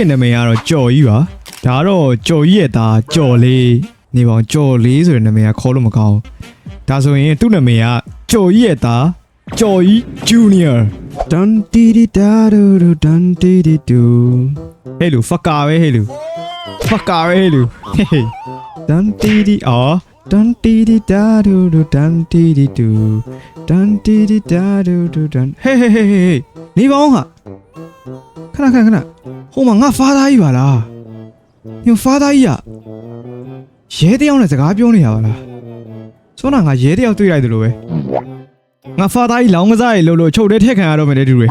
ရဲ့နာမည်ကတော့ကြော်ကြီးပါဒါကတော့ကြော်ကြီးရဲ့သားကြော်လေးနေပေါင်းကြော်လေးဆိုတဲ့နာမည်ကခေါ်လို့မကောင်းဘူးဒါဆိုရင်သူ့နာမည်ကကြော်ကြီးရဲ့သားကြော်ကြီးဂျူနီယာဒန်တီဒီဒါဒူဒူဒန်တီဒီဒူဟဲ့လူဖကာပဲဟဲ့လူဖကာပဲဟဲ့လူဟေးဟေးဒန်တီဒီအော်ဒန်တီဒီဒါဒူဒူဒန်တီဒီဒူဒန်တီဒီဒါဒူဒူဒန်ဟေးဟေးဟေးဟေးနေပေါင်းဟာခဏခဏခဏ ဟိုမှာငါဖားသားကြီးပါလားညဖားသားကြီးอ่ะရဲတယောက်နဲ့စကားပြောနေရပါလားစောနာငါရဲတယောက်တွေ့လိုက်တယ်လို့ပဲငါဖားသားကြီးလောင်းကစားရေလို့လို့ချုပ်တဲ့ထက်ခံရတော့မယ်တဲ့တူတွေ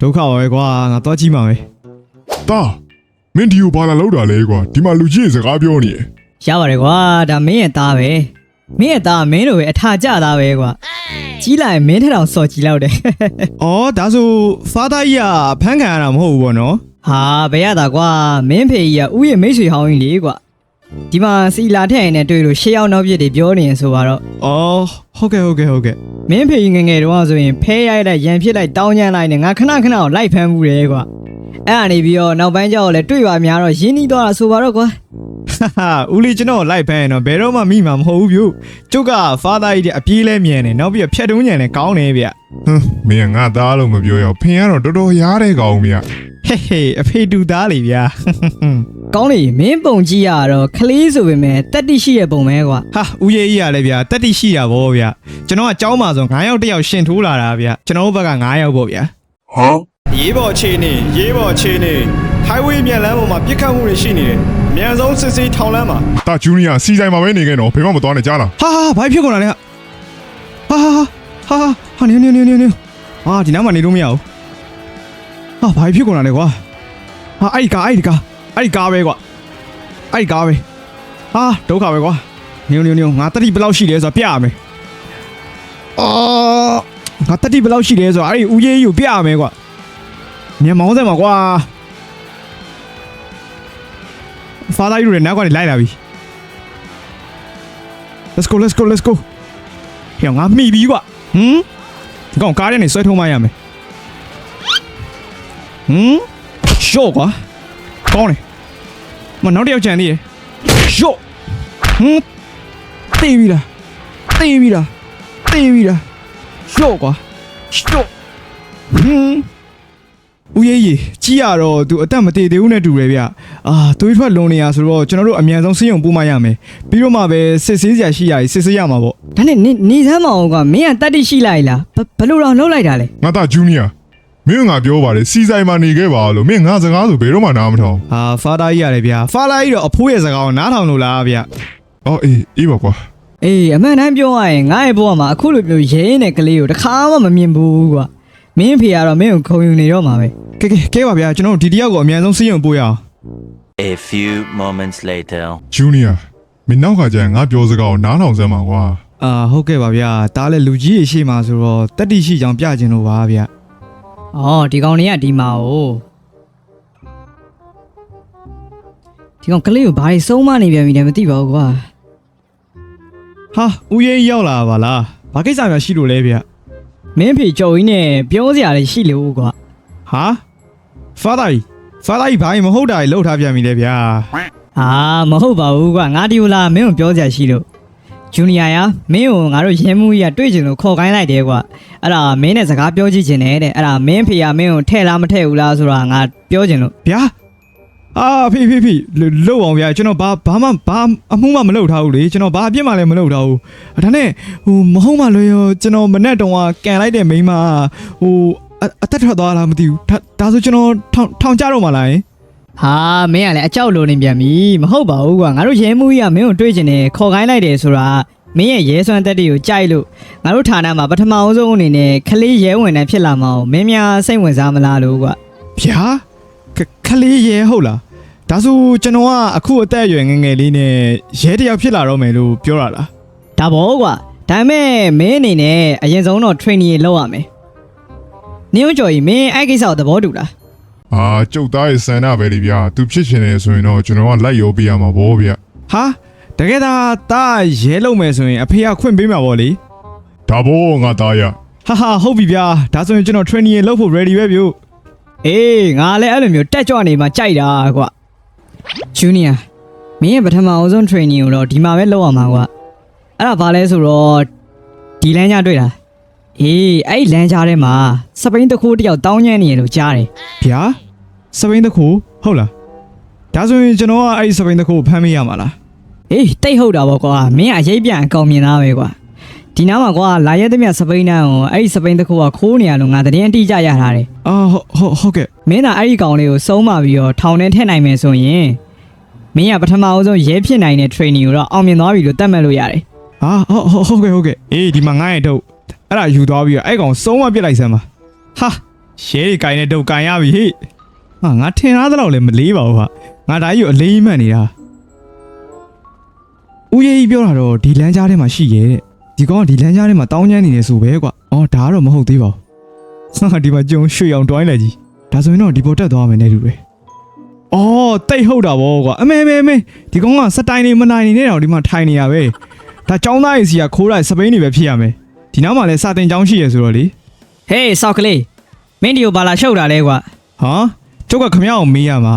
ဒုက္ခပါပဲကွာငါသွားကြည့်မှာပဲတာမင်းဒီကိုဘာလာလောက်တာလဲကွာဒီမှာလူကြီးရဲ့စကားပြောနေတယ်ရပါတယ်ကွာဒါမင်းရဲ့သားပဲမင်းရဲ့သားကမင်းလိုပဲအထာကျသားပဲကွာကြီးလိုက်ရင်မင်းထက်တောင်စော်ကြီးလောက်တယ်။အော်ဒါဆိုဖားသားကြီးကဖမ်းခံရတာမဟုတ်ဘူးပေါ့နော် ဟာဘယ်ရတာကွာမင်းဖေကြီးကဥရဲ့မိတ်ဆွေဟောင်းကြီးလေကွာဒီမှာစီလာထက်ရင်နဲ့တွေ့လို့ရှေးရောက်နောက်ပြစ်တွေပြောနေရင်ဆိုပါတော့။အော်ဟုတ်ကဲ့ဟုတ်ကဲ့ဟုတ်ကဲ့မင်းဖေကြီးငယ်ငယ်တုန်းကဆိုရင်ဖဲရိုက်လိုက်ရန်ဖြစ်လိုက်တောင်းညမ်းလိုက်နဲ့ငါခဏခဏကိုလိုက်ဖမ်းမှုတယ်ကွာအဲ့ဒါနေပြီးတော့နောက်ပိုင်းကျတော့လည်းတွေ့ပါများတော့ရင်းနှီးသွားတာဆိုပါတော့ကွာ။ဟာဟာဦးလေးကျွန်တော်လိုက်ဖမ်းရင်တော့ဘယ်တော့မှမိမှာမဟုတ်ဘူးပြု။ကျုပ်ကဖားသားကြီးတဲ့အပြေးလဲမြန်တယ်နောက်ပြီးတော့ဖြတ်တုံးညံတယ်ကောင်းတယ်ဗျ။ဟမ်မင်းကငါသားလို့မပြောရဘူးဖင်ကတော့တော်တော်ရားတဲ့ကောင်ဗျ ဟေးဟေးအဖေတူသားလေဗျာကောင်းလေမင်းပုံကြည့်ရတော့ခလေးဆိုပေမဲ့တက်တိရှိရဲ့ပုံပဲကွာဟာဦးရေးကြီးရလဲဗျာတက်တိရှိတာဗောဗျာကျွန်တော်ကကြောင်းပါဆို9ယောက်တစ်ယောက်ရှင်ထိုးလာတာဗျာကျွန်တော်တို့ဘက်က9ယောက်ပေါ့ဗျာဟမ်ရေးပေါ်ခြေနေရေးပေါ်ခြေနေ highway မြန်လမ်းပေါ်မှာပြစ်ခတ်မှုတွေရှိနေတယ်အမြန်ဆုံးစစ်စစ်ထောင်လမ်းမှာတာဂျူနီယာစီဆိုင်မှာပဲနေခဲ့တော့ဘယ်မှမသွားနဲ့ကြားလားဟာဟာဘာဖြစ်ကုန်တာလဲဟာဟာဟာဟာဟာနေနေနေနေနေဟာဒီနားမှာနေလို့မရဘူး ဟာဘာဖြစ်ကုန်တာလဲကွာဟာအဲ့ဒီကားအဲ့ဒီကားအဲ့ဒီကားပဲကွာအဲ့ဒီကားပဲဟာဒုက္ခပဲကွာနေနေနေငါတတိဘယ်လောက်ရှိလဲဆိုတာပြရမယ်အော်ငါတတိဘယ်လောက်ရှိလဲဆိုတာအဲ့ဒီဦးရေးကြီးကိုပြရမယ်ကွာမြန်မောင်းစက်မှာကွာဖာသာယူရနောက်ကနေလိုက်လာပြီ Let's go let's go let's go ဟဲ့ငါမှီပြီကွာဟမ်ဒီကောင်ကားထဲနေဆွဲထုံးမရမယ် ဟမ်ရှော့ကွာကောင်းတယ်မနောက်တစ်ယောက်ကြံသေးတယ်ရှော့ဟမ်တေးပြီလားတေးပြီလားတေးပြီလားရှော့ကွာရှော့ဟမ်ဦးရေးကြီးကြီးရတော့ तू အသက်မတည်သေးဘူးနဲ့တူတယ်ဗျအာသွေးထွက်လုံနေရဆိုတော့ကျွန်တော်တို့အမြန်ဆုံးစင်းရုံပို့မှရမယ်ပြီးတော့မှပဲစစ်ဆေးစရာရှိရည်စစ်ဆေးရမှာပေါ့ဒါနဲ့နေနေစမ်းမအောင်ကွာမင်းကတက်တိရှိလိုက်လားဘဘလို့တော့လှုပ်လိုက်တာလဲငါတာဂျူနီယာ မင်းကငါပြောပါတယ်စီဆိုင်မှာနေခဲ့ပါလို့မင်းငါစကားဆိုဘယ်တော့မှနားမထောင်ဟာဖာသားကြီးရတယ်ဗျာဖာသားကြီးတော့အဖိုးရဲ့စကားကိုနားထောင်လို့လားဗျာအော်အေးအေးပါကွာအေးအမှန်တမ်းပြောရရင်ငါ့ရဲ့ဘဝမှာအခုလိုမျိုးရဲရင်တဲ့ကလေးကိုတစ်ခါမှမမြင်ဘူးကွာမင်းဖေကတော့မင်းကိုခုံယူနေတော့မှာပဲကဲကဲကဲပါဗျာကျွန်တော်တို့ဒီတယောက်ကိုအမြန်ဆုံးစင်းရုံပို့ရအောင် A few moments later. ဂျူနီယာမင်းနောက်ကကျရင်ငါပြောစကားကိုနားထောင်စမ်းပါကွာအာဟုတ်ကဲ့ပါဗျာဒါလည်းလူကြီးရေရှိမှဆိုတော့တက်တိရှိကြောင်ပြခြင်းလို့ပါဗျာ အော်ဒီကောင်လေးကဒီမှာ哦ဒီကောင်ကလေးကိုဘာတွေစုံမနေပြန်ပြီလဲမသိပါဘူးကွာဟာဦးရေးရောက်လာပါလားဘာကိစ္စများရှိလို့လဲဗျာမင်းဖေကြော်ကြီးနဲ့ပြောစရာတွေရှိလို့ကွာဟာဖာသားကြီးဖာသားကြီးဘာကြီးမဟုတ်တာကြီးလှုပ်ထားပြန်ပြီလေဗျာအာမဟုတ်ပါဘူးကွာငါဒီလိုလာမင်းကိုပြောစရာရှိလို့ ဂျူနီယာယာမင်းကိုငါတို့ရဲမှုကြီးကတွေ့ချင်လို့ခေါ်ခိုင်းလိုက်တယ်ကွာအဲ့ဒါမင်းနဲ့စကားပြောကြည့်ချင်တယ်တဲ့အဲ့ဒါမင်းဖေကမင်းကိုထဲ့လားမထဲ့ဘူးလားဆိုတာငါပြောချင်လို့ဗျာအာဖေဖေဖေလှုပ်အောင်ဗျာကျွန်တော်ဘာဘာမှဘာအမှုမှမလုပ်ထားဘူးလေကျွန်တော်ဘာအပြစ်မှလည်းမလုပ်ထားဘူးဒါနဲ့ဟိုမဟုတ်မှလွယ်ရောကျွန်တော်မနဲ့တုံးကကန်လိုက်တဲ့မိန်းမဟိုအအသက်ထွက်သွားလားမသိဘူးဒါဒါဆိုကျွန်တော်ထောင်ထောင်ကြတော့မှလားယင် ဟာမင်းကလည်းအကြောက်လိုနေပြန်ပြီမဟုတ်ပါဘူးကွာငါတို့ရဲမှုကြီးကမင်းကိုတွေ့ချင်တယ်ခေါ်ခိုင်းလိုက်တယ်ဆိုတာမင်းရဲ့ရဲစွမ်းတက်တွေကိုကြိုက်လို့ငါတို့ဌာနမှာပထမအဆုံးအနေနဲ့ခလေးရဲဝင်တန်းဖြစ်လာမအောင်မင်းများစိတ်ဝင်စားမလားလို့ကွာဗျာခခလေးရဲဟုတ်လားဒါဆိုကျွန်တော်ကအခုအသက်အရွယ်ငယ်ငယ်လေးနဲ့ရဲတယောက်ဖြစ်လာတော့မယ်လို့ပြောတာလားဒါဘောကွာဒါပေမဲ့မင်းအနေနဲ့အရင်ဆုံးတော့ training လုပ်ရမယ်နင်းကျော်ကြီးမင်းအဲ့ကိစ္စကိုသဘောတူလား အာကျုပ်သားရဲ့ဆန္ဒပဲလေဗျာသူဖြစ်ချင်တယ်ဆိုရင်တော့ကျွန်တော်ကလိုက်ရောပေးရမှာဗောဗျာဟာတကယ်သာတာရဲလုံးမယ်ဆိုရင်အဖေကခွင့်ပေးမှာပေါ့လေဒါဘောငါသားရဟာဟာဟုတ်ပြီဗျာဒါဆိုရင်ကျွန်တော် training လုပ်ဖို့ ready ပဲဗျို့အေးငါလည်းအဲ့လိုမျိုးတက်ကြွနေမှကြိုက်တာကွာဂျူနီယာမင်းရဲ့ပထမအဆုံး training ကိုတော့ဒီမှာပဲလုပ်ရမှာကွာအဲ့ဒါဘာလဲဆိုတော့ဒီလမ်းကြားတွေ့လား အေးအဲ့ဒီလမ်းကြားထဲမှာစပိန်တစ်ခိုးတစ်ယောက်တောင်းညံ့နေရလို့ကြားတယ်ဗျာစပိန်တစ်ခုဟုတ်လားဒါဆိုရင်ကျွန်တော်ကအဲ့ဒီစပိန်တစ်ခုကိုဖမ်းမိရမှာလားအေးတိတ်ဟုတ်တာပေါ့ကွာမင်းကအရေးပြန်အကောင်မြင်သားပဲကွာဒီနားမှာကွာလာရက်သမျှစပိန်တန်းကိုအဲ့ဒီစပိန်တစ်ခိုးကခိုးနေရလို့ငါတရင်အတိအကျရထားတယ်အာဟုတ်ဟုတ်ဟုတ်ကဲ့မင်းသာအဲ့ဒီကောင်လေးကိုစုံးမပြီးတော့ထောင်ထဲထည့်နိုင်မယ်ဆိုရင်မင်းကပထမအဆုံးရဲဖြစ်နိုင်တဲ့ training ကိုတော့အောင်မြင်သွားပြီလို့သတ်မှတ်လို့ရတယ်အာဟုတ်ဟုတ်ဟုတ်ကဲ့ဟုတ်ကဲ့အေးဒီမှာငားရတော့ အဲ့ဒါယူသွားပြီးတော့အဲ့ကောင်စုံးမပြစ်လိုက်စမ်းပါဟာရှဲကြီးကိုင်းနေတော့ကိုင်းရပြီဟေ့ဟာငါထင်သားတော့လည်းမလေးပါဘူးဟာငါဒါကြီးကိုအလေးမှန်နေတာဦးရေးကြီးပြောတာတော့ဒီလမ်းကြားထဲမှာရှိရဲ့တဲ့ဒီကောင်ကဒီလမ်းကြားထဲမှာတောင်းကျမ်းနေတယ်ဆိုပဲကွာအော်ဒါကတော့မဟုတ်သေးပါဘူးဟာဒီမှာကြုံရွှေအောင်တွိုင်းလိုက်ကြီးဒါဆိုရင်တော့ဒီပေါ်တက်သွားမယ်နဲ့တူပဲအော်တိတ်ဟုတ်တာဗောကွာအမေအမေအမေဒီကောင်ကစတိုင်နေမနိုင်နေနဲ့တော့ဒီမှာထိုင်နေရပဲဒါចောင်းသားရေးစီကခိုးလိုက်စပိန်နေပဲဖြစ်ရမယ် ဒီနောက်မှာလည်းစာတင်ចောင်းရှိရဆိုတော့လေဟေးစောက်ကလေးမင်းဒီကိုဘာလာရှုပ်တာလဲကွာဟာကျုပ်ကခမရအောင်မေးရမှာ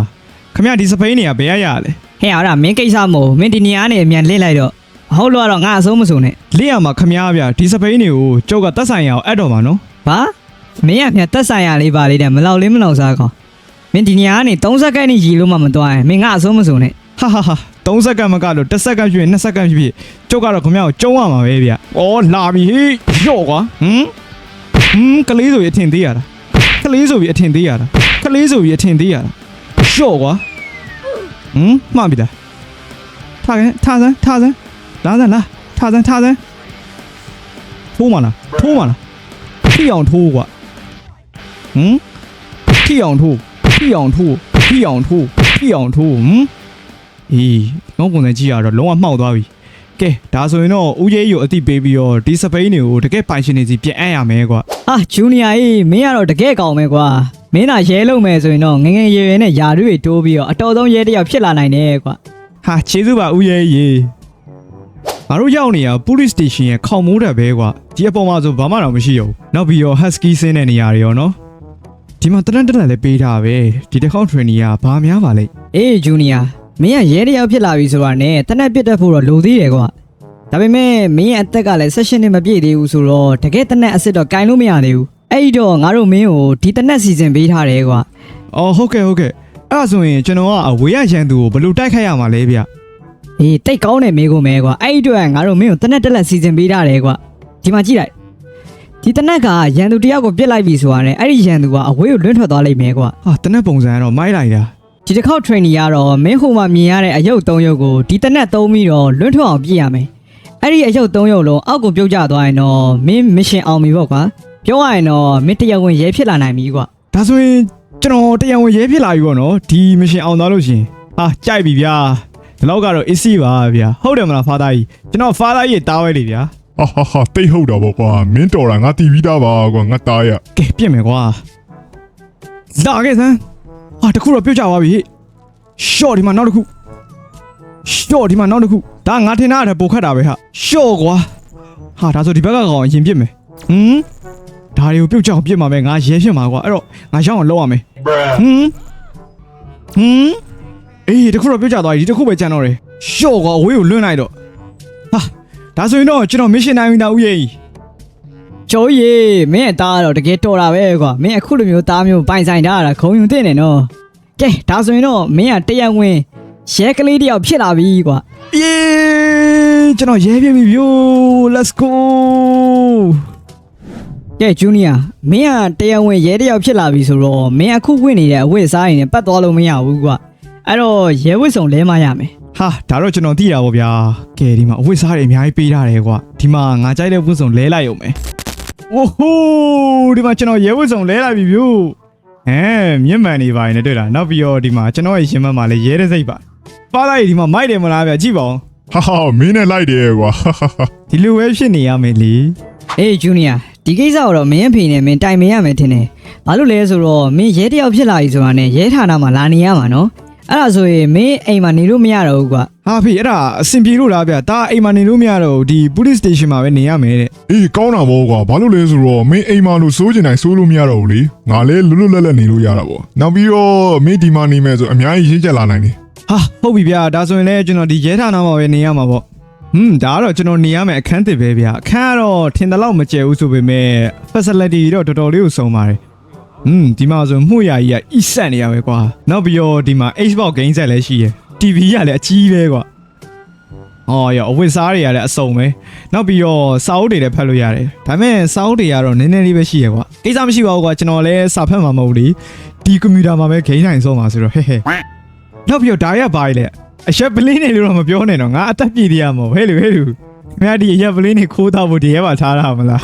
ခမရဒီစပိန်နေကဘယ်ရရလဲဟဲ့အဲ့ဒါမင်းကိစ္စမဟုတ်ဘူးမင်းဒီနေရာကနေအမြန်လစ်လိုက်တော့အဟုတ်လို့ကတော့ငါအဆုံးမစုံနဲ့လက်ရမှာခမရဗျဒီစပိန်တွေကိုကျုပ်ကတက်ဆိုင်ရအောင်အပ်တော်မှာနော်ဘာမင်းကမြန်တက်ဆိုင်ရလေးပါလေးတဲ့မလောက်လေးမလောက်စားကောင်မင်းဒီနေရာကနေ30စက္ကန့်နေရီလို့မှမသွားရင်မင်းငါအဆုံးမစုံနဲ့ဟာဟာဟာ 3စက္ကန့်မကလို့1စက္ကန့်ဖြစ်2စက္ကန့်ဖြစ်ဖြစ်ကျုပ်ကတော့ခမရကိုကျုံးရမှာပဲဗျဩလာပြီဟေးရော့ကွာဟမ်ဟမ်ကလေးဆိုပြီးအထင်သေးရတာကလေးဆိုပြီးအထင်သေးရတာကလေးဆိုပြီးအထင်သေးရတာရော့ကွာဟမ်မှန်ပြီလားထားခဲ့ထားစမ်းထားစမ်းလာစမ်းလာထားစမ်းထားစမ်းထိုးမလားထိုးမလားထိအောင်ထိုးကွာဟမ်ထိအောင်ထိုးထိအောင်ထိုးထိအောင်ထိုးထိအောင်ထိုးဟမ် အေးငေါပုံစံကြည့်ရတော့လုံးဝမှောက်သွားပြီကဲဒါဆိုရင်တော့ဦးရေးကိုအတိပေးပြီးတော့ဒီစပိန်တွေကိုတကယ်ပိုင်ရှင်နေစီပြန်အပ်ရမယ်ကွာအာဂျူနီယာအေးမင်းကတော့တကယ်ကောင်းမယ်ကွာမင်းသာရဲလုံးမယ်ဆိုရင်တော့ငငယ်ရွယ်ရွယ်နဲ့ယာတွေတိုးပြီးတော့အတော်ဆုံးရဲတစ်ယောက်ဖြစ်လာနိုင်တယ်ကွာဟာခြေစုပါဦးရေးရေငါတို့ရောက်နေတာ police station ရဲ့ခေါင်မိုးတက်ပဲကွာဒီအပေါ်မှာဆိုဘာမှတော့မရှိဘူးနောက်ပြီးတော့ husky ဆင်းတဲ့နေရာတွေရောနော်ဒီမှာတရန်တရန်လည်းပေးထားပဲဒီတစ်ခေါက် training ကဘာများပါလဲအေးဂျူနီယာ မင်းကရဲတစ်ယောက်ဖြစ်လာပြီဆိုတာနဲ့တနက်ပစ်တတ်ဖို့တော့လိုသေးတယ်ကွာဒါပေမဲ့မင်းရဲ့အသက်ကလည်း16နှစ်မပြည့်သေးဘူးဆိုတော့တကယ်တနက်အစ်စ်တော့ကင်လို့မရသေးဘူးအဲ့ဒီတော့ငါတို့မင်းကိုဒီတနက်စီစဉ်ပေးထားတယ်ကွာအော်ဟုတ်ကဲ့ဟုတ်ကဲ့အဲ့ဒါဆိုရင်ကျွန်တော်ကအဝေးရရန်သူကိုဘယ်လိုတိုက်ခိုက်ရမှာလဲဗျအေးတိတ်ကောင်းတယ်မေးကုန်မဲကွာအဲ့ဒီတော့ငါတို့မင်းကိုတနက်တက်လက်စီစဉ်ပေးထားတယ်ကွာဒီမှာကြည့်လိုက်ဒီတနက်ကရန်သူတစ်ယောက်ကိုပြစ်လိုက်ပြီဆိုတာနဲ့အဲ့ဒီရန်သူကအဝေးကိုလွင့်ထွက်သွားလိမ့်မယ်ကွာဟာတနက်ပုံစံကတော့မိုက်လိုက်တာ ဒီတစ်ခေါက် training ကတော့မင်းဟိုမှာမြင်ရတဲ့အယုတ်၃ယုတ်ကိုဒီတနက်သုံးပြီးတော့လွင့်ထွက်အောင်ပြည့်ရမယ်အဲ့ဒီအယုတ်၃ယုတ်လုံးအောက်ကိုပြုတ်ကျသွားရင်တော့မင်း mission အောင်ပြီပေါ့ကွာပြောရရင်တော့မင်းတရားဝင်ရဲဖြစ်လာနိုင်ပြီကွာဒါဆိုရင်ကျွန်တော်တရားဝင်ရဲဖြစ်လာပြီပေါ့နော်ဒီမရှင်အောင်သွားလို့ရှရင်ဟာကြိုက်ပြီဗျာဒီလောက်ကတော့ easy ပါဗျာဟုတ်တယ်မလားဖာသားကြီးကျွန်တော်ဖာသားကြီးတားဝဲလေဗျာဟာဟာဟာတိတ်ဟုတ်တာပေါ့ကွာမင်းတော်တာငါတီးပြီးသားပါကွာငါသားရကဲပြင့်မယ်ကွာလာခဲ့စမ်း ဟာတခုတော့ပြုတ်ကြသွားပြီရှော့ဒီမှာနောက်တစ်ခုရှော့ဒီမှာနောက်တစ်ခုဒါငါထင်တာအထက်ပိုခတ်တာပဲဟာရှော့ကွာဟာဒါဆိုဒီဘက်ကကောင်ရင်ပြစ်မယ်ဟမ်ဒါတွေကိုပြုတ်ကြအောင်ပြစ်မှာပဲငါရဲဖြစ်မှာကွာအဲ့တော့ငါရှောင်းအောင်လောက်ရမယ်ဟမ်ဟမ်အေးတခုတော့ပြုတ်ကြသွားပြီဒီတခုပဲကြံတော့တယ်ရှော့ကွာအဝေးကိုလွှင့်လိုက်တော့ဟာဒါဆိုရင်တော့ကျွန်တော် mission နိုင်ပြီသားဦးရဲ့ ကျော်ရီမင်းရဲ့သားကတော့တကယ်တော်တာပဲကွာမင်းအခုလိုမျိုးသားမျိုးပိုင်ဆိုင်ထားရတာခုံယူတဲ့နေနော်ကဲဒါဆိုရင်တော့မင်းကတရားဝင်ရဲကလေးတစ်ယောက်ဖြစ်လာပြီကွာเย้ကျွန်တော်ရဲပြပြီဗျို let's go ကဲဂျူနီယာမင်းကတရားဝင်ရဲတစ်ယောက်ဖြစ်လာပြီဆိုတော့မင်းအခုဝင်နေတဲ့အဝတ်အစားရင်ပတ်သွားလို့မရဘူးကွာအဲ့တော့ရဲဝတ်စုံလဲမရမယ်ဟာဒါတော့ကျွန်တော်သိတာပေါ့ဗျာကဲဒီမှာအဝတ်စားတွေအများကြီးပေးထားတယ်ကွာဒီမှာငါကြိုက်တဲ့ဝတ်စုံလဲလိုက်ရုံပဲ โอ้โหဒီမှာကျွန်တော်ရဲဝတ်စုံလဲလိုက်ပြီဗျိုဟမ်မြင့်မှန်နေပါရင်လည်းတွေ့လားနောက်ပြီးတော့ဒီမှာကျွန်တော်ရဲ့ရှင်မမှာလည်းရဲတဲ့စိတ်ပါပါလိုက်ဒီမှာမိုက်တယ်မလားဗျကြည့်ပါဦး ဟာဟာမင်းနဲ့လိုက်တယ်ကွာဟာဟာဟာ ဒီလိုပဲဖြစ်နေရမယ်လေ အေးဂျူနီယာဒီကိစ္စကိုတော့မင်းအဖေနဲ့မင်းတိုင်ပင်ရမယ်ထင်တယ်ဘာလို့လဲဆိုတော့မင်းရဲတစ်ယောက်ဖြစ်လာပြီဆိုတာနဲ့ရဲဌာနမှာလာနေရမှာနော်အဲ့ဒါဆိုရင်မင်းအိမ်မှာနေလို့မရတော့ဘူးကွာ ဟာဟာဖေအဲ့ဒါအဆင်ပြေလို့လားဗျဒါအိမ်မှာနေလို့မရတော့ဘူးဒီ police station မှာပဲနေရမယ်တဲ့အေးကောင်းတာပေါ့ကွာဘာလို့လဲဆိုတော့မင်းအိမ်မှာလို့စိုးကျင်တိုင်းစိုးလို့မရတော့ဘူးလေငါလည်းလွတ်လွတ်လပ်လပ်နေလို့ရတာပေါ့နောက်ပြီးတော့မင်းဒီမှာနေမယ်ဆိုအများကြီးရင်းချက်လာနိုင်တယ်ဟာဟုတ်ပြီဗျာဒါဆိုရင်လည်းကျွန်တော်ဒီရဲဌာနမှာပဲနေရမှာပေါ့ဟွန်းဒါကတော့ကျွန်တော်နေရမယ်အခန်းတစ်ပဲဗျာအခန်းကတော့ထင်တယ်လို့မကျဲဘူးဆိုပေမဲ့ facility တော့တော်တော်လေးကိုစုံပါတယ်ဟွန်းဒီမှာဆိုမှုရကြီးကအီဆက်နေရပဲကွာနောက်ပြီးတော့ဒီမှာ Xbox game set လည်းရှိရယ် TV ကလည်းအကြီးပဲကွာဟောရအဝတ်စားတွေကလည်းအစုံပဲနောက်ပြီးတော့စာအုပ်တွေလည်းဖတ်လို့ရတယ်ဒါပေမဲ့စာအုပ်တွေကတော့နည်းနည်းလေးပဲရှိရယ်ကွာကိစ္စမရှိပါဘူးကွာကျွန်တော်လည်းစာဖတ်မှာမဟုတ်ဘူးလေဒီကွန်ပျူတာမှာပဲ game နိုင်ဆုံးပါဆိုတော့ဟဲ့ဟဲ့နောက်ပြီးတော့ဒါရပါလေအရက်ပလင်းနေလို့တော့မပြောနဲ့တော့ငါအသက်ပြည့်တရားမဟုတ်ဟဲ့လူဟဲ့လူခင်ဗျာဒီအရက်ပလင်းနေခိုးတော့ဖို့ဒီရဲပါထားတာမလား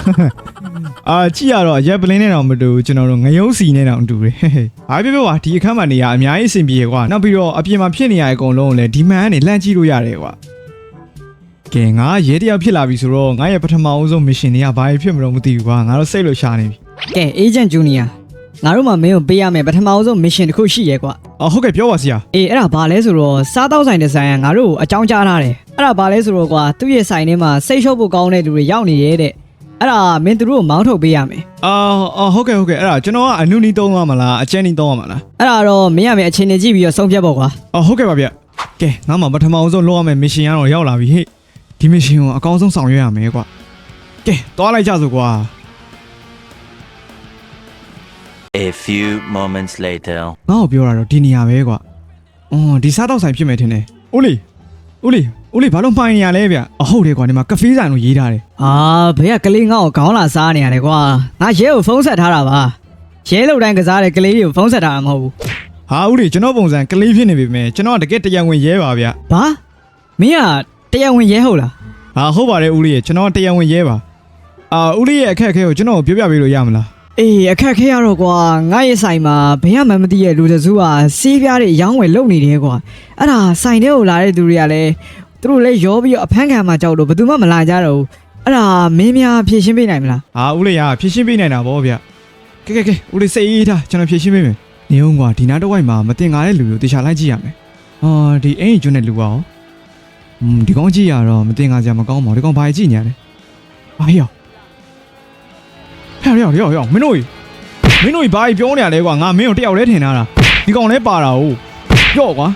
အာကြည့်ရတော့အရက်ပလင်းနဲ့တော့မတူဘူးကျွန်တော်တို့ငရုံးစီနဲ့တော့တူတယ်ဟဲ့ဟဲ့အားပြပြပါဒီအခန်းမှာနေရအများကြီးအဆင်ပြေကွာနောက်ပြီးတော့အပြင်မှာဖြစ်နေရတဲ့အကုန်လုံးကိုလည်းဒီမန်ကနေလှမ်းကြည့်လို့ရတယ်ကွာကဲငါရဲတယောက်ဖြစ်လာပြီဆိုတော့ငါရဲ့ပထမအဦးဆုံးမစ်ရှင်တွေကဘာဖြစ်မလို့မသိဘူးကွာငါတော့စိတ်လို့ရှာနေပြီကဲ agent junior ငါတို့မှမင်းကိုပေးရမယ်ပထမဆုံး mission တစ်ခုရှိရဲကွာအော်ဟုတ်ကဲ့ပြောပါဆရာအေးအဲ့ဒါဘာလဲဆိုတော့စားတောက်ဆိုင်ဒီဇိုင်းကငါတို့ကိုအကြောင်းကြားထားတယ်အဲ့ဒါဘာလဲဆိုတော့ကွာသူ့ရဲ့ဆိုင်ထဲမှာစိတ်ရှုပ်ဖို့ကောင်းတဲ့လူတွေရောက်နေရဲ့တဲ့ အဲ့ဒါမင်းသူတို့ကိုမောင်းထုတ်ပေးရမယ်အာအော်ဟုတ်ကဲ့ဟုတ်ကဲ့အဲ့ဒါကျွန်တော်ကအနုနီးသုံးရမှာလားအကျဉ်းနီးသုံးရမှာလားအဲ့ဒါတော့မင်းရမယ်အချိန်နဲ့ကြည့်ပြီးတော့ဆုံးဖြတ်ပေါ့ကွာအော်ဟုတ်ကဲ့ပါဗျကဲငါမှပထမအောင်ဆုံးလုပ်ရမယ့် mission ကတော့ရောက်လာပြီဟေ့ဒီ mission ကိုအကောင်းဆုံးဆောင်ရွက်ရမယ်ကွာကဲသွားလိုက်ကြစို့ကွာ A few moments later. ငါ့ကိုပြောတာတော့ဒီနေရာပဲကွာအော်ဒီစားတော့ဆိုင်ဖြစ်မယ်ထင်တယ်ဦးလေးဦးလေး ဦးလေးဘာလို့မှိုင်းနေရလဲဗျအဟုတ်တယ်ကွာဒီမှာကဖေးဆိုင်လို့ရေးထားတယ်ဟာဘယ်ကကလေးငါ့ကိုခေါင်းလာစားနေရတယ်ကွာငါရဲကိုဖုန်းဆက်ထားတာပါရဲလုံတိုင်းကစားတဲ့ကလေးတွေကိုဖုန်းဆက်ထားတာမဟုတ်ဘူးဟာဦးလေးကျွန်တော်ပုံစံကလေးဖြစ်နေပြီမယ်ကျွန်တော်ကတကယ်တရားဝင်ရဲပါဗျဘာမင်းကတရားဝင်ရဲဟုတ်လားဟာဟုတ်ပါတယ်ဦးလေးရဲ့ကျွန်တော်တရားဝင်ရဲပါအာဦးလေးရဲ့အခက်အခဲကိုကျွန်တော်ကိုပြောပြပေးလို့ရမလားအေးအခက်ခဲရတော့ကွာငါရဲ့ဆိုင်မှာဘယ်မှမသိရဲ့လူတစုကစီးပြားတွေရောင်းဝယ်လုပ်နေတယ်ကွာအဲ့ဒါဆိုင်ထဲကိုလာတဲ့သူတွေကလည်း သူတို့လည်းရောပြီးတော့အဖမ်းခံမှကြောက်တော့ဘယ်သူမှမလာကြတော့ဘူးအဲ့ဒါမင်းများဖြည့်ရှင်းပေးနိုင်မလား ဟာဦးလေးကဖြည့်ရှင်းပေးနိုင်တာဗောဗျကဲကဲကဲဦးလေးစိတ်အေးထားကျွန်တော်ဖြည့်ရှင်းပေးမယ်နေအောင်ကွာဒီနားတစ်ဝိုက်မှာမတင်ကားတဲ့လူကိုတေချာလိုက်ကြည့်ရမယ်အာဒီအင်ကြီးကျွန်းတဲ့လူကရောอืมဒီကောင်ကြည့်ရတော့မတင်ကားစရာမကောင်းပါဘူးဒီကောင်ဘာကြီးကြည့်နေရလဲဘာရောဟဲ့ရောရောရောမင်းတို့မင်းတို့ဘာကြီးပြောနေရလဲကွာငါမင်းကိုတယောက်တည်းထင်ထားတာဒီကောင်လည်းပါတာ哦ရော့ကွာ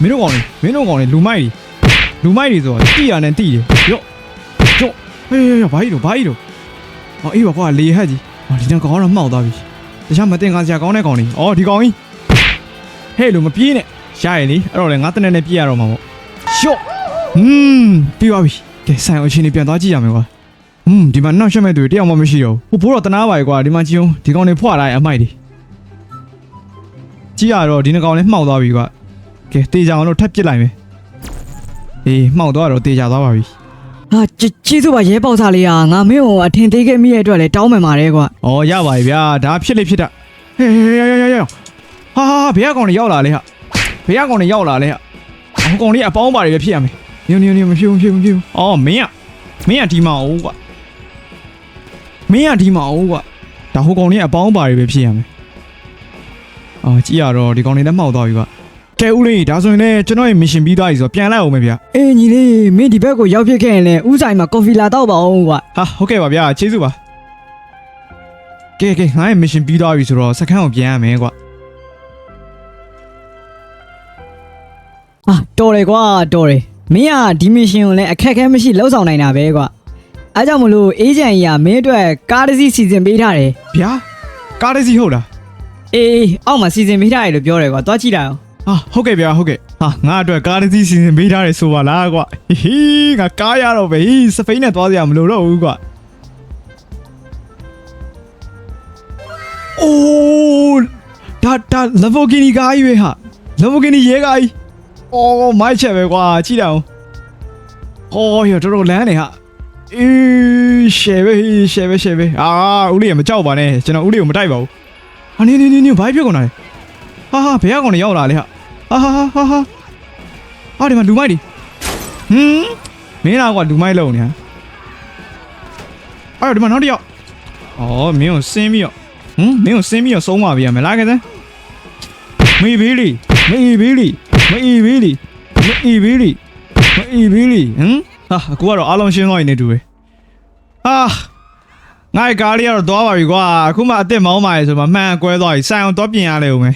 မင်းတို့ကောင်လေမင်းတို့ကောင်လေလူမိုက်တွေ လူမိုက်တွေဆိုတော့တိရနဲ့တိတယ်ရော့ရော့ဟေးရောဘာကြီးတို့ဘာကြီးတို့အော်အေးပါကွာလေဟက်ကြီးအော်ဒီတန်းကောင်ကတော့မှောက်သွားပြီတခြားမတင်ကားစရာကောင်းတဲ့ကောင်လေးအော်ဒီကောင်ကြီးဟဲ့လို့မပြေးနဲ့ရရည်လေအဲ့တော့လေငါတနက်နဲ့ပြေးရတော့မှာပေါ့ရှော့ဟွန်းပြီးပါပြီကဲဆိုင်အောင်အချင်းလေးပြန်သွားကြည့်ရမယ်ကွာဟွန်းဒီမှာနောက်ရှက်မဲ့သူတယောက်မှမရှိတော့ဘူးဟိုဘိုးတော့တနာပါလေကွာဒီမှာကြည့်အောင်ဒီကောင်လေးဖွာလာရင်အမိုက်တွေကြည့်ရတော့ဒီနှကောင်လေးမှောက်သွားပြီကွာကဲတေးကြအောင်လို့ထပ်ပစ်လိုက်မယ် အေးမှောက်သွားတော့တေးကြသွားပါပြီဟာကြကျေးဇူးပါရဲပေါက်စားလေးကငါမင်းကိုအထင်သေးခဲ့မိရဲ့အတွက်လည်းတောင်းပန်ပါတယ်ကွာ။အော်ရပါပြီဗျာဒါဖြစ်လေဖြစ်တာ။ဟေးဟေးရရရရဟာဟာဘယ်ကောင်တွေရောက်လာလဲဟာ။ဘယ်ကောင်တွေရောက်လာလဲဟာ။ဟိုကောင်လေးအပေါင်းပါတွေပဲဖြစ်ရမယ်။ညိုညိုညိုမဖြစ်ဘူးမဖြစ်ဘူးမဖြစ်ဘူး။အော်မင်းကမင်းကဒီမှာအောင်ကွာ။မင်းကဒီမှာအောင်ကွာ။ဒါဟိုကောင်လေးအပေါင်းပါတွေပဲဖြစ်ရမယ်။အော်ကြည့်ရတော့ဒီကောင်တွေလည်းမှောက်သွားပြီကွာ။ ကဲဦးလေးဒါဆိုရင်လည်းကျွန်တော်ရဲ့ mission ပြီးသွားပြီဆိုတော့ပြန်လိုက်အောင်မယ်ဗျာအေးညီလေးမင်းဒီဘက်ကိုရောက်ဖြစ်ခဲ့ရင်လည်းဥဆိုင်မှာကော်ဖီလာတောက်ပါအောင်ကွာ။ဟာဟုတ်ကဲ့ပါဗျာကျေးဇူးပါ။ကဲကဲငါရဲ့ mission ပြီးသွားပြီဆိုတော့စခန်းကိုပြန်ရမယ်ကွာဟာတော်တယ်ကွာတော်တယ်မင်းကဒီမရှင်ကိုလည်းအခက်အခဲမရှိလှုပ်ဆောင်နိုင်တာပဲကွာအားကြောင့်မလို့အေဂျင့်ကြီးကမင်းအတွက်ကားတစ်စီးစီစဉ်ပေးထားတယ်ဗျာကားတစ်စီးဟုတ်လားအေးအောက်မှာစီစဉ်ပေးထားတယ်လို့ပြောတယ်ကွာသွားကြည့်လိုက်အောင် ဟာဟုတ်ကဲ့ဗျာဟုတ်ကဲ့ဟာငါအတွက်ကားတစ်စီးစီစဉ်ပေးထားတယ်ဆိုပါလားကွာဟီးငါကားရတော့ပဲဟီးစပိန်နဲ့သွားစရာမလိုတော့ဘူးကွာအိုးဒါဒါ Lamborghini ကားကြီးပဲဟာ Lamborghini ရဲကားကြီးအော်မိုက်ချက်ပဲကွာကြည့်လိုက်အောင်ဟောရတော်တော်လမ်းနေဟာအေးရှယ်ပဲရှယ်ပဲရှယ်ပဲအာဦးလေးကမကြောက်ပါနဲ့ကျွန်တော်ဦးလေးကိုမတိုက်ပါဘူးဟာနေနေနေနေဘာဖြစ်ကုန်တာလဲဟာဟာဘယ်ကောင်နေရောက်လာလဲဟာ ဟာဟာဟာဟာဟာဒီမှာလူမိုက်တွေဟမ်မင်းလားကွာလူမိုက်လုံးနေဟာအဲ့တော့ဒီမှာနောက်တစ်ယောက်ဩမင်းကိုစင်းပြီးတော့ဟမ်မင်းကိုစင်းပြီးတော့ဆုံးပါပြီရမလားကဲစမ်းမေးဘေးလီမေးဘေးလီမေးဘေးလီမေးဘေးလီမအေးပြီလေဟမ်ဟာအခုကတော့အားလုံးရှင်းသွားရင်နေတူပဲဟာငါ့ကားလေးကတော့သွားပါပြီကွာအခုမှအစ်စ်မောင်းပါလေဆိုမှမှန်ကွဲသွားပြီဆိုင်အောင်တော့ပြင်ရလေဦးမယ်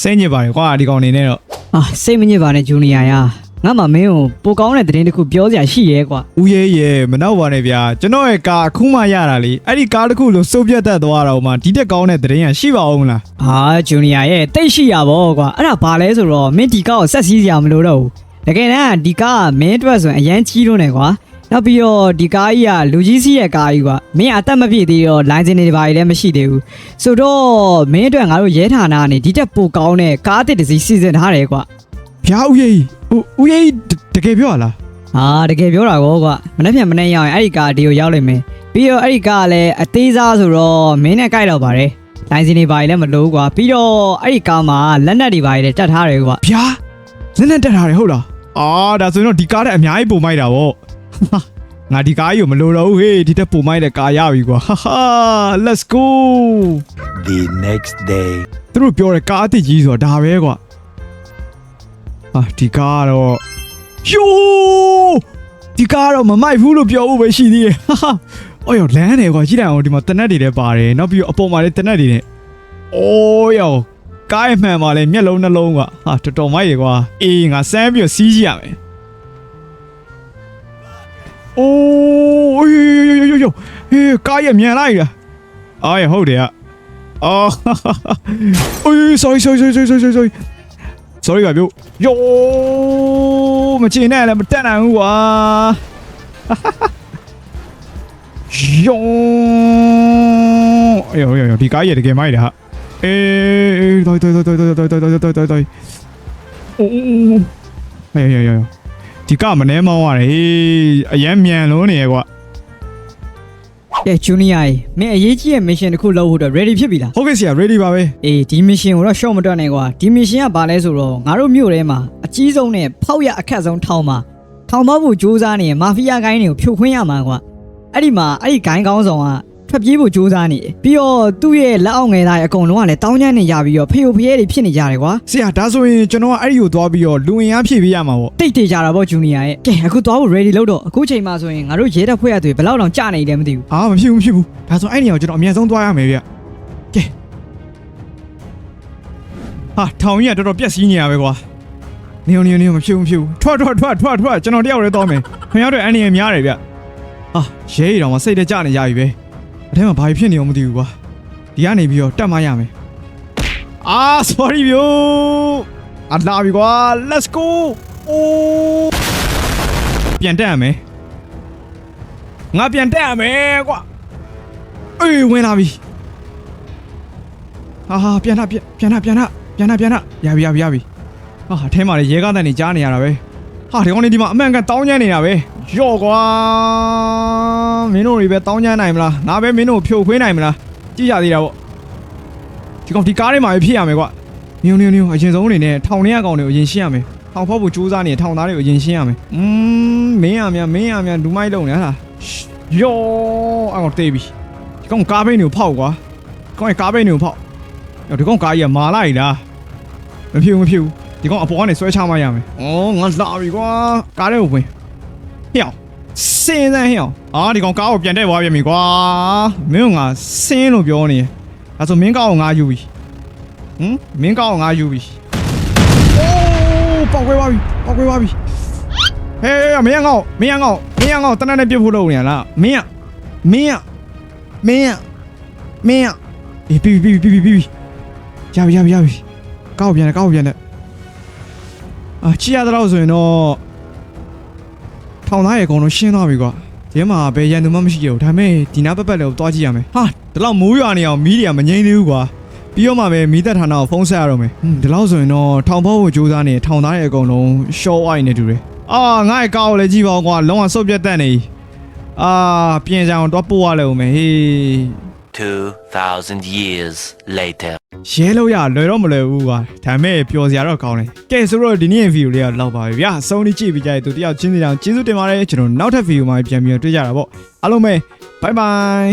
စိတ်ညစ်ပါလေကွာဒီကောင်နေနဲ့တော့အာစိတ်မညစ်ပါနဲ့ဂျူနီယာယာငါမှမင်းကိုပိုကောင်းတဲ့သတင်းတစ်ခုပြောစရာရှိရဲကွာဦးရဲရဲမနောက်ပါနဲ့ဗျာကျွန်တော်ရဲ့ကားအခုမှရတာလေအဲ့ဒီကားတစ်ခုလို့စုပ်ပြတ်တတ်သွားတော့မှဒီတက်ကောင်းတဲ့သတင်းရရှိပါအောင်မလားဟာဂျူနီယာရဲ့တိတ်ရှိရပါဘောကွာအဲ့ဒါဘာလဲဆိုတော့မင်းဒီကားကိုဆက်စည်းစရာမလိုတော့ဘူးတကယ်တမ်းဒီကားကမင်းအတွက်ဆိုရင်အရန်ကြီးလို့နေကွာ နောက်ပြီးတော့ဒီကားကြီးကလူကြီးစီးရဲ့ကားကြီးကွာမင်းအသက်မပြည့်သေးတော့လိုင်းစင်တွေဘာတွေလည်းမရှိသေးဘူးဆိုတော့မင်းအတွက်ငါတို့ရဲဌာနကနေဒီတက်ပိုကောင်းတဲ့ကားအသစ်တစ်စီးစီစဉ်ထားတယ်ကွာဗျာဦးရဲဦးဦးရဲတကယ်ပြောရလားဟာတကယ်ပြောတာကောကွာမနေ့ပြန်မနေ့ရောက်ရင်အဲ့ဒီကားဒီကိုရောက်လိမ့်မယ်ပြီးတော့အဲ့ဒီကားကလည်းအသေးစားဆိုတော့မင်းနဲ့ကြိုက်တော့ပါတယ်လိုင်းစင်တွေဘာတွေလည်းမလိုဘူးကွာပြီးတော့အဲ့ဒီကားမှာလက်နက်တွေဘာတွေလည်းတက်ထားတယ်ကွာဗျာလက်နဲ့တက်ထားတယ်ဟုတ်လားအာဒါဆိုရင်တော့ဒီကားတဲ့အများကြီးပုံမိုက်တာဗောဟာ ငါဒီကားကြီးကိုမလိုတော့ဘူးဟေးဒီတက်ပုံမိုက်တဲ့ကားရပြီကွာဟာဟာ let's go The next day. သူတို့ပြောတဲ့ကားအစ်စ်ကြီးဆိုတာဒါပဲကွာဟာဒီကားကတော့ယိုးဒီကားကတော့မမိုက်ဘူးလို့ပြောဖို့ပဲရှိသေးတယ်ဟာဟာအော်ယောလမ်းတယ်ကွာကြည့်လိုက်အောင်ဒီမှာတနက်တွေလည်းပါတယ်နောက်ပြီးတော့အပေါ်မှာလည်းတနက်တွေနဲ့အိုးယောကားရဲ့မှန်ပါလေမျက်လုံးနှလုံးကွာဟာတော်တော်မိုက်ရေကွာအေးငါစမ်းပြီးတော့စီးကြည့်ရမယ် အိုးရိုးရိုးရိုးရိုးဟေးကားရမြန်လိုက်တာအော်ရဟုတ်တယ်อ่ะအော်အိုး sorry sorry sorry sorry sorry sorry sorry ပါဗျို့ယောမချင်နဲ့လည်းမတက်နိုင်ဘူးကွာယောအေးအေးအေးဒီကားရတကယ်မိုက်တယ်ဟာအေးတော်တော်တော်တော်တော်တော်တော်တော်တော်တော်တော်တော်အိုးအေးအေးအေး ဒီကမနှဲမောင်းရတယ်ဟေးအရန်မြန်လုံးနေရကွာကဲဂျူနီယာရေမင်းအရေးကြီးတဲ့ mission တစ်ခုလုပ်ဖို့အတွက် ready ဖြစ်ပြီလားဟုတ်ကဲ့ဆရာ ready ပါပဲအေးဒီ mission ကိုတော့ short မတွက်နဲ့ကွာဒီ mission ကဘာလဲဆိုတော့ငါတို့မြို့ထဲမှာအကြီးဆုံးနဲ့ဖောက်ရအခက်ဆုံးထောင်မှာထောင်ပေါက်ဖို့စူးစမ်းနေတဲ့မာဖီးယားဂိုင်းတွေကိုဖြိုခွင်းရမှာကွာအဲ့ဒီမှာအဲ့ဒီဂိုင်းကောင်းဆောင်က ထွက်ပြေးဖို့စူးစမ်းနေတယ်ပြီးတော့သူ့ရဲ့လက်အောက်ငယ်သားတွေအကုန်လုံးကလည်းတောင်းကျမ်းနေရပြီးတော့ဖေယိုဖျဲတွေဖြစ်နေကြတယ်ကွာဆရာဒါဆိုရင်ကျွန်တော်ကအဲ့ဒီကိုသွားပြီးတော့လူဝင်အားဖြည့်ပေးရမှာပေါ့တိတ်တေကြတာပေါ့ဂျူနီယာရဲ့ကဲအခုသွားဖို့ ready လုပ်တော့အခုချိန်မှဆိုရင်ငါတို့ရဲတပ်ဖွဲ့ရတွေဘယ်လောက်တောင်ကြာနေတယ်မသိဘူးအာမဖြစ်ဘူးမဖြစ်ဘူးဒါဆိုအဲ့ဒီအောင်ကျွန်တော်အမြန်ဆုံးသွားရမယ်ဗျကဲဟာထောင်ကြီးကတော်တော်ပြက်စီးနေရပဲကွာနေုံနေုံနေုံမဖြစ်ဘူးမဖြစ်ဘူးထွက်ထွက်ထွက်ထွက်ထွက်ကျွန်တော်တယောက်တည်းသွားမယ်ခင်ဗျားတို့အန်ရများတယ်ဗျဟာရဲရီတော်မှာစိတ်တကြနေရပြီပဲ အထဲမှာဘာဖြစ်နေအောင်မသိဘူးကွာဒီကနေပြီးတော့တက်မရမယ်အာ sorry ဗျိုအလာပြီကွာ let's go အိုးပြန်တက်ရမယ်ငါပြန်တက်ရမယ်ကွာအေးဝင်လာပြီဟာဟာပြန်လာပြန်ပြန်လာပြန်လာပြန်လာပြန်လာရပြီရပြီရပြီဟာအထဲမှာလေရဲကားတန်နေကြားနေရတာပဲဟာဒီကောင်နေဒီမှာအမှန်ကန်တောင်းကျမ်းနေတာပဲ ရော့ကွာမင်းတို့တွေပဲတောင်းကျမ်းနိုင်မလားငါပဲမင်းတို့ကိုဖြိုခွင်းနိုင်မလားကြည့်ရသေးတာပေါ့ဒီကောင်ဒီကားထဲမှာပဲဖြစ်ရမယ်ကွာနင်းနင်းနင်းအရင်ဆုံးအနေနဲ့ထောင်ထဲကကောင်တွေကိုအရင်ရှင်းရမယ်ထောင်ဖောက်ဖို့ကြိုးစားနေတဲ့ထောင်သားတွေကိုအရင်ရှင်းရမယ်อืมမင်းရမြမင်းရမြဒူမိုက်လုံးနေဟလားယောအကောင်တေးပြီဒီကောင်ကားဘိန်းတွေကိုဖောက်ကွာဒီကောင်ရဲ့ကားဘိန်းတွေကိုဖောက်ယောဒီကောင်ကားကြီးကမာလိုက်လားမဖြစ်ဘူးမဖြစ်ဘူးဒီကောင်အပေါ်ကနေဆွဲချမှရမယ်ဩငါလာပြီကွာကားထဲကိုဝင် ဟျောက်စင်းစမ်းဟျောက်အာဒီကောင်ကားကိုပြန်တက်သွားပြန်ပြီကွာမင်းကငါစင်းလို့ပြောနေတယ်ဒါဆိုမင်းကားကိုငါယူပြီဟမ်မင်းကားကိုငါယူပြီအိုးပေါက်ခွဲသွားပြီပေါက်ခွဲသွားပြီဟေးမင်းငေါ့မင်းငေါ့မင်းငေါ့တနက်နဲ့ပြစ်ဖို့လုပ်နေရလားမင်းမင်းမင်းမင်းအေးပြီပြီပြီပြီပြီရပြီရပြီရပြီကောက်ပြန်တယ်ကောက်ပြန်တယ်အာချီရတော့ဆိုရင်တော့ ထောင်သားရဲ့အကုန်လုံးရှင်းသွားပြီကွာဒီမှာဘယ်ရန်သူမှမရှိရဘူးဒါပေမဲ့ဒီနားပတ်ပတ်လည်းတွားကြည့်ရမယ်ဟာဒီလောက်မိုးရွာနေအောင်မီးတွေကမငြိမ်းသေးဘူးကွာပြီးတော့မှပဲမီးသက်ဌာနကိုဖုန်းဆက်ရတော့မယ်ဟွန်းဒီလောက်ဆိုရင်တော့ထောင်ဖို့ကိုစူးစမ်းနေထောင်သားရဲ့အကုန်လုံးရှော့အိုက်နေတူတယ်အာငါ့ရဲ့ကောက်ကိုလည်းကြည့်ပါဦးကွာလုံးဝစုပ်ပြတ်တက်နေပြီအာပြင်ကြအောင်တော့ပို့ရလဲဦးမယ်ဟေး 2,000 years later. ရဲလို့ရလွယ်တော့မလွယ်ဘူးကွာဒါပေမဲ့ပျော်စရာတော့ကောင်းတယ်ကဲဆိုတော့ဒီနေ့ဗီဒီယိုလေးကလောက်ပါပြီဗျာအဆုံးထိကြည့်ပြီးကြတဲ့သူတယောက်ချင်းစီတောင်ကျေးဇူးတင်ပါတယ်ကျွန်တော်နောက်ထပ်ဗီဒီယိုမှာပြန်ပြီးတော့တွေ့ကြတာပေါ့အားလုံးပဲဘိုင်ဘိုင်